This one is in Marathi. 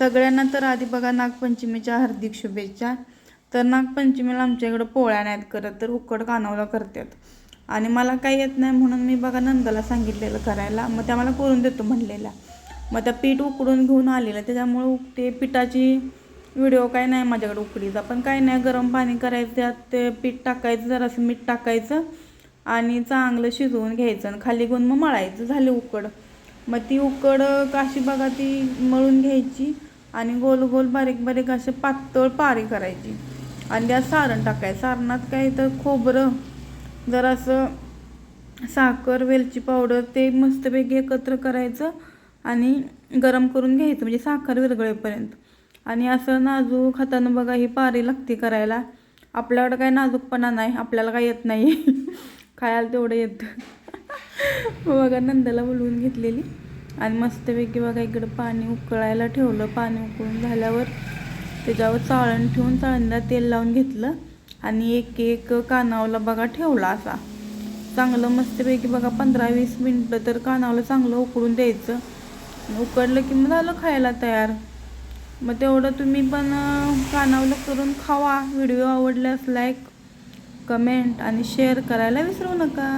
सगळ्यांना तर आधी बघा नागपंचमीच्या हार्दिक शुभेच्छा. तर नागपंचमीला आमच्या इकडं पोळ्या नाहीत करत तर उकड कानावला करतात. आणि मला काही येत नाही म्हणून मी बघा नंदाला सांगितलेलं करायला. मग त्या मला करून देतो म्हणलेला मग त्या पीठ उकडून घेऊन आलेलं त्याच्यामुळे उक- ते पिठाची व्हिडिओ काय नाही माझ्याकडे उकडीचा. पण काय नाही गरम पाणी करायचं त्यात ते पीठ टाकायचं जरासं मीठ टाकायचं आणि चांगलं शिजवून घ्यायचं आणि खाली घेऊन मग मळायचं. झाली उकड. मग ती उकड काशी बघा ती मळून घ्यायची. आणि गोल गोल बारीक बारीक असे पातळ पारी करायची. आणि त्यात सारण टाकायचं. सारणात काय तर खोबरं जरासं साखर वेलची पावडर ते मस्तपैकी एकत्र करायचं आणि गरम करून घ्यायचं. म्हणजे साखर विरघळेपर्यंत. आणि असं नाजूक हातानं बघा ही पारी लागते करायला. आपल्याकडं काही नाजूकपणा नाही. आपल्याला काय येत नाही. खायला तेवढं येतं. बघा नंदाला बोलवून घेतलेली. आणि मस्तपैकी बघा इकडं पाणी उकळायला ठेवलं. पाणी उकळून झाल्यावर त्याच्यावर चाळण ठेवून चाळणीला तेल लावून घेतलं आणि एक एक कानावला बघा ठेवला असा. चांगलं मस्तपैकी बघा पंधरा वीस मिनटं तर कानावलं चांगलं उकळून द्यायचं. उकडलं की मग झालं खायला तयार. मग तेवढं तुम्ही पण कानावलं करून खावा. व्हिडिओ आवडल्यास लाईक कमेंट आणि शेअर करायला विसरू नका.